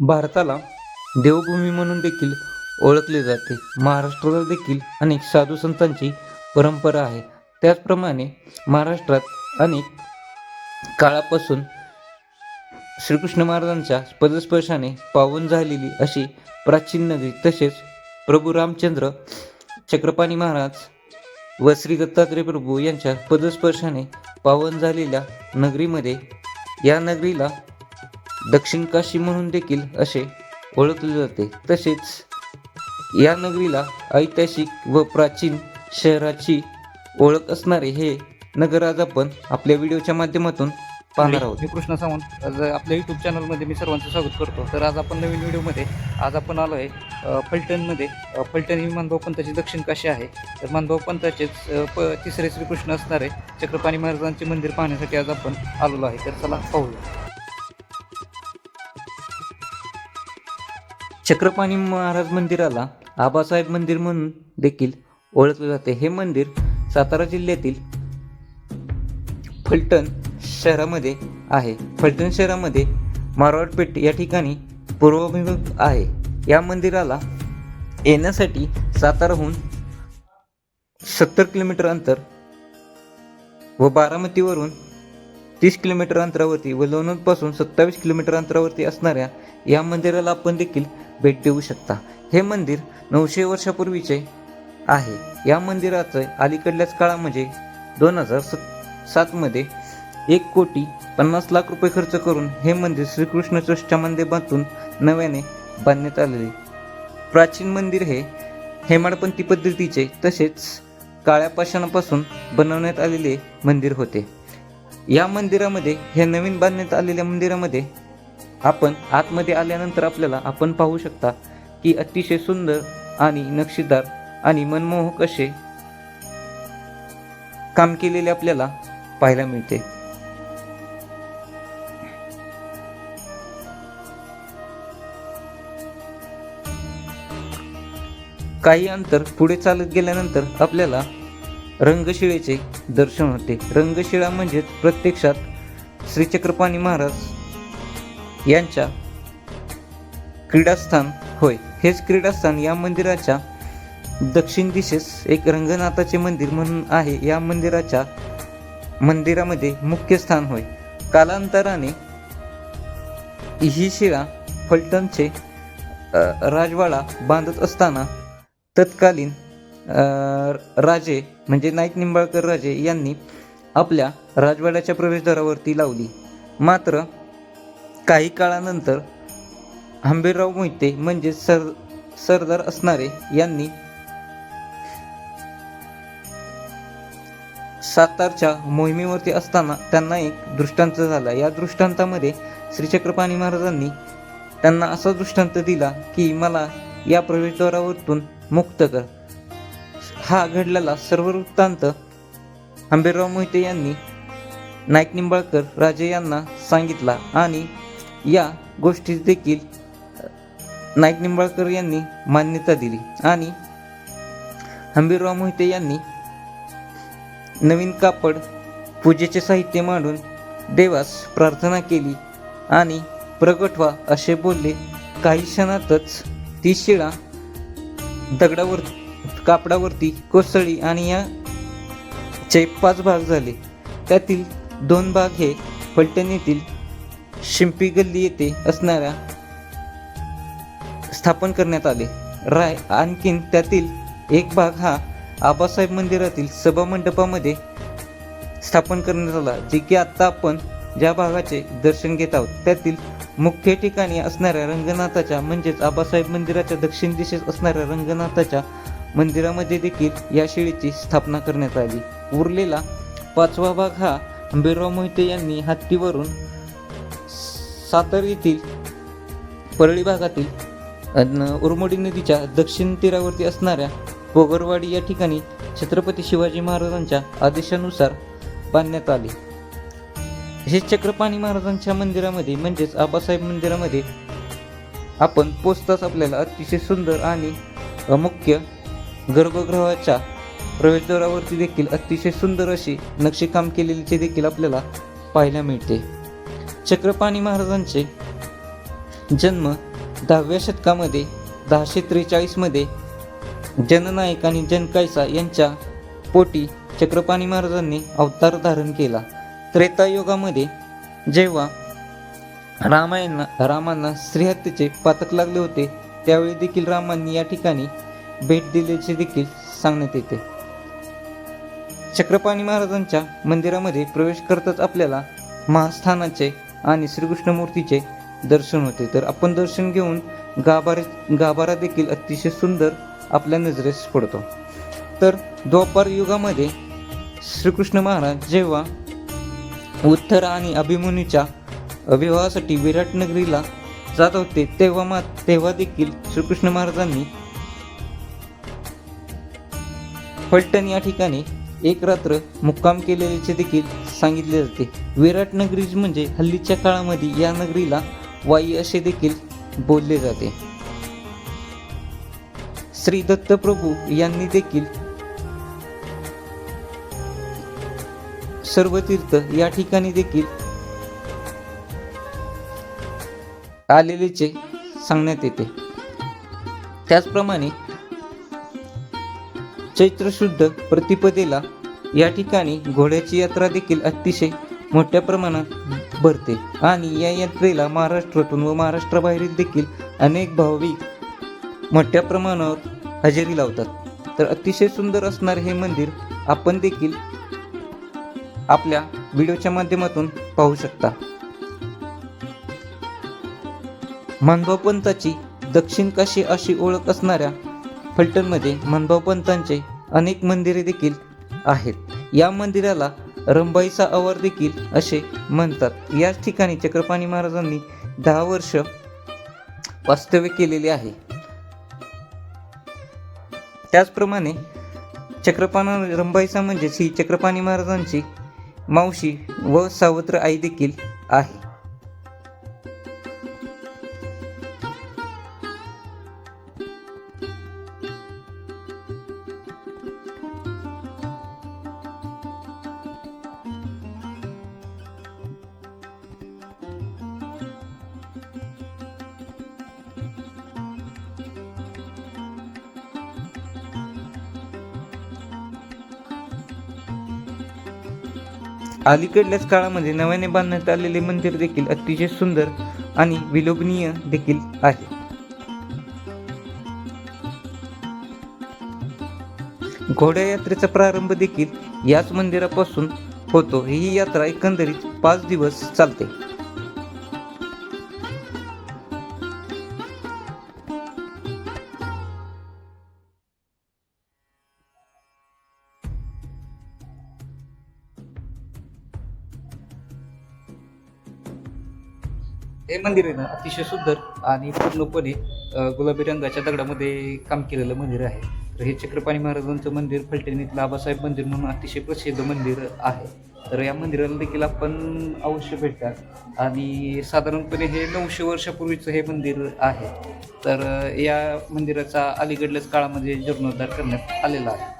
भारताला देवभूमी म्हणून देखील ओळखले जाते. महाराष्ट्राला देखील अनेक साधू संतांची परंपरा आहे. त्याचप्रमाणे महाराष्ट्रात अनेक काळापासून श्रीकृष्ण महाराजांच्या पदस्पर्शाने पावन झालेली अशी प्राचीन नगरी तसेच प्रभू रामचंद्र चक्रपाणी महाराज व श्री दत्तात्रय प्रभू यांच्या पदस्पर्शाने पावन झालेल्या नगरीमध्ये या नगरीला दक्षिण काशी म्हणून देखील असे ओळखले जाते. तसेच या नगरीला ऐतिहासिक व प्राचीन शहराची ओळख असणारे हे नगर आज आपण आपल्या व्हिडिओच्या माध्यमातून पाहणार आहोत. मी कृष्ण सावंत. आज आपल्या यूट्यूब चॅनलमध्ये मी सर्वांचं स्वागत करतो. तर आज आपण नवीन व्हिडिओमध्ये आज आपण आलो आहे फलटणमध्ये. फलटण ही मानभाऊ पंथाची दक्षिण काशी आहे. तर मानभाऊ पंथाचेच प तिसरे श्रीकृष्ण असणारे चक्रपाणी महाराजांचे मंदिर पाहण्यासाठी आज आपण आलेलो आहे. तर चला पाहूया. चक्रपाणी महाराज मंदिराला आबासाहेब मंदिर म्हणून देखील ओळखले जाते. हे मंदिर सातारा जिल्ह्यातील फलटण शहरामध्ये आहे. फलटण शहरामध्ये मारवाडपेठ या ठिकाणी पूर्वाभिमुख आहे. या मंदिराला येण्यासाठी साताराहून सत्तर किलोमीटर अंतर व बारामतीवरून तीस किलोमीटर अंतरावरती व लोणंदपासून सत्तावीस किलोमीटर अंतरावरती असणाऱ्या या मंदिराला आपण देखील भेट देऊ शकता. हे मंदिर नऊशे वर्षापूर्वीचे आहे. या मंदिराचं अलीकडल्याच काळामध्ये म्हणजे दोन हजार स सातमध्ये एक कोटी पन्नास लाख रुपये खर्च करून हे मंदिर श्रीकृष्ण ट्रस्टच्या माध्यमातून नव्याने बांधण्यात आलेले. प्राचीन मंदिर हे हेमाडपंथी पद्धतीचे तसेच काळ्या पाषाणापासून बनवण्यात आलेले मंदिर होते. या मंदिरामध्ये हे नवीन बांधण्यात आलेल्या मंदिरामध्ये आपण आतमध्ये आल्यानंतर आपल्याला आपण पाहू शकता की अतिशय सुंदर आणि नक्षीदार आणि मनमोहक असे काम केलेले आपल्याला पाहायला मिळते. काही अंतर पुढे चालत गेल्यानंतर आपल्याला रंगशिळेचे दर्शन होते. रंगशिळा म्हणजेच प्रत्यक्षात श्रीचक्रपाणी महाराज यांच्या क्रीडास्थान होय. हेच क्रीडास्थान या मंदिराच्या दक्षिण दिशेस एक रंगनाथाचे मंदिर म्हणून आहे. या मंदिराच्या मंदिरामध्ये मुख्य स्थान होय. कालांतराने ही शिळा फलटणचे राजवाडा बांधत असताना तत्कालीन राजे म्हणजे नाईक निंबाळकर राजे यांनी आपल्या राजवाड्याच्या प्रवेशद्वारावरती लावली. मात्र काही काळानंतर हंबीरराव मोहिते म्हणजे सर सरदार असणारे यांनी सातारच्या मोहिमेवरती असताना त्यांना एक दृष्टांत झाला. या दृष्टांतामध्ये श्रीचक्रपाणी महाराजांनी त्यांना असा दृष्टांत दिला की मला या प्रवेशद्वारावरतून मुक्त कर. हा घडलेला सर्व वृत्तांत आंबेराव मोहिते यांनी नाईक निंबाळकर राजे यांना सांगितला आणि या गोष्टीस देखील नाईक निंबाळकर यांनी मान्यता दिली. आणि हंबीरराव मोहिते यांनी नवीन कापड पूजेचे साहित्य मांडून देवास प्रार्थना केली आणि प्रगट व्हा असे बोलले. काही क्षणातच ती शिळा दगडावर कापडावरती कोसळी आणि याचे पाच भाग झाले. त्यातील दोन भाग हे फलटण येथील शिंपी गल्ली येथे असणाऱ्या स्थापन करण्यात आले. राय आणखीन त्यातील एक भाग हा आबासाहेब मंदिरातील सभा मंडपामध्ये स्थापन करण्यात आला जे की आत्ता आपण ज्या भागाचे दर्शन घेत आहोत त्यातील मुख्य ठिकाणी असणाऱ्या रंगनाथाच्या म्हणजेच आबासाहेब मंदिराच्या दक्षिण दिशेस असणाऱ्या रंगनाथाच्या मंदिरामध्ये देखील या शिळेची स्थापना करण्यात आली. उरलेला पाचवा भाग हा आंबेराव मोहिते यांनी हत्तीवरून सातार येथील परळी भागातील अन उरमोडी नदीच्या दक्षिण तीरावरती असणाऱ्या पोगरवाडी या ठिकाणी छत्रपती शिवाजी महाराजांच्या आदेशानुसार बांधण्यात आले. हे चक्रपाणी महाराजांच्या मंदिरामध्ये म्हणजेच आबासाहेब मंदिरामध्ये आपण पोचताच आपल्याला अतिशय सुंदर आणि मुख्य गर्भगृहाच्या प्रवेशद्वारावरती देखील अतिशय सुंदर अशी नक्षीकाम केलेलीचे देखील आपल्याला पाहायला मिळते. चक्रपाणी महाराजांचे जन्म दहाव्या शतकामध्ये दहाशे त्रेचाळीसमध्ये जननायक आणि जनकायसा यांच्या पोटी चक्रपाणी महाराजांनी अवतार धारण केला. त्रेतायुगामध्ये जेव्हा रामायण रामांना श्रीहत्तेचे पातक लागले होते त्यावेळी देखील रामांनी या ठिकाणी भेट दिल्याचे देखील सांगण्यात येते. चक्रपाणी महाराजांच्या मंदिरामध्ये प्रवेश करताच आपल्याला महास्थानाचे आणि श्रीकृष्ण मूर्तीचे दर्शन होते. तर आपण दर्शन घेऊन गाभारे गाभारा देखील अतिशय सुंदर आपल्या नजरेस पडतो. तर द्वापार युगामध्ये श्रीकृष्ण महाराज जेव्हा उत्तर आणि अभिमन्यूच्या विवाहासाठी विराटनगरीला जात होते तेव्हा मा तेव्हा देखील श्रीकृष्ण महाराजांनी फलटण या ठिकाणी एक रात्र मुक्काम केलेल्याचे देखील सांगितले जाते. विराट नगरी म्हणजे हल्लीच्या काळामध्ये या नगरीला वाई असे देखील बोलले जाते. श्री दत्तप्रभू यांनी देखील सर्व तीर्थ या ठिकाणी देखील आलेलेचे सांगण्यात येते. त्याचप्रमाणे चैत्र शुद्ध प्रतिपदेला या ठिकाणी घोड्याची यात्रा देखील अतिशय मोठ्या प्रमाणात भरते. आणि या यात्रेला महाराष्ट्रातून व महाराष्ट्राबाहेरील देखील अनेक भाविक मोठ्या प्रमाणावर हजेरी लावतात. तर अतिशय सुंदर असणारे हे मंदिर आपण देखील आपल्या व्हिडिओच्या माध्यमातून पाहू शकता. मानभाव पंथाची दक्षिण काशी अशी ओळख असणाऱ्या फलटणमध्ये मानभाव पंथांचे अनेक मंदिरे देखील आहेत. या मंदिराला रंबाईचा अवर देखील असे म्हणतात. याच ठिकाणी चक्रपाणी महाराजांनी दहा वर्ष वास्तव्य केलेले आहे. त्याचप्रमाणे चक्रपाना रंबाईचा म्हणजेच ही चक्रपाणी महाराजांची मावशी व सावत्र आई देखील आहे. अलीकडल्याच काळामध्ये नव्याने बांधण्यात आलेले मंदिर देखील अतिशय सुंदर आणि विलोभनीय देखील आहे. घोड्या यात्रेचा प्रारंभ देखील याच मंदिरापासून होतो. ही यात्रा एकंदरीत पाच दिवस चालते. हे मंदिर आहे ना अतिशय सुंदर आणि पूर्णपणे गुलाबी रंगाच्या दगडामध्ये काम केलेलं मंदिर आहे. तर हे चक्रपाणी महाराजांचं मंदिर फलटणीतलं आबासाहेब मंदिर म्हणून अतिशय प्रसिद्ध मंदिर आहे. तर या मंदिराला देखील आपण अवश्य भेटतात. आणि साधारणपणे हे नऊशे वर्षापूर्वीचं हे मंदिर आहे. तर या मंदिराचा अलीकडल्याच काळामध्ये जीर्णोद्धार करण्यात आलेला आहे.